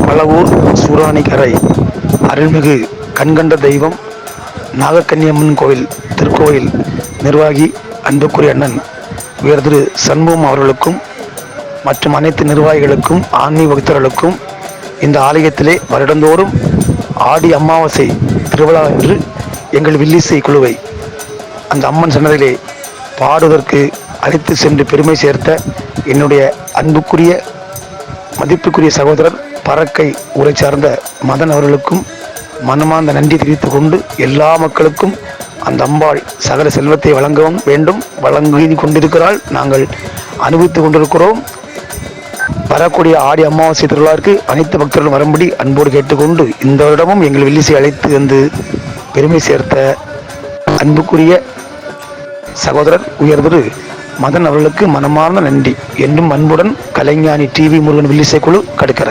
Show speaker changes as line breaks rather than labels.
பழவூர் சூராணிக்கரை அருள்மிகு கண்கண்ட தெய்வம் நாகக்கன்னியம்மன் கோவில் திருக்கோயில் நிர்வாகி அன்புக்குரிய அண்ணன் உயர் திரு சண்முகம் அவர்களுக்கும் மற்றும் அனைத்து நிர்வாகிகளுக்கும் ஆன்மீக பக்தர்களுக்கும் இந்த ஆலயத்திலே வருடந்தோறும் ஆடி அமாவாசை திருவிழா என்று எங்கள் வில்லிசை குழுவை அந்த அம்மன் சன்னதிலே பாடுவதற்கு அழைத்து சென்று பெருமை சேர்த்த என்னுடைய அன்புக்குரிய மதிப்புக்குரிய சகோதரர் பறக்கை ஊரை சார்ந்த மதன் அவர்களுக்கும் மனமார்ந்த நன்றி தெரிவித்துக் கொண்டு எல்லா மக்களுக்கும் அந்த அம்பாள் சகல செல்வத்தை வழங்கவும் வேண்டும். வழங்கி கொண்டிருக்கிறாள். நாங்கள் அனுபவித்துக் கொண்டிருக்கிறோம். வரக்கூடிய ஆடி அமாவாசை திருவிழாவிற்கு அனைத்து பக்தர்களும் வரும்படி அன்போடு கேட்டுக்கொண்டு இந்த வருடமும் எங்கள் வெள்ளிசை அழைத்து வந்து பெருமை சேர்த்த அன்புக்குரிய சகோதரர் உயர்ந்தது. மதன் அவர்களுக்கு மனமார்ந்த நன்றி. என்றும் அன்புடன் கலைஞானி டிவி முருகன் வில்லிசை குழு கடுக்கரை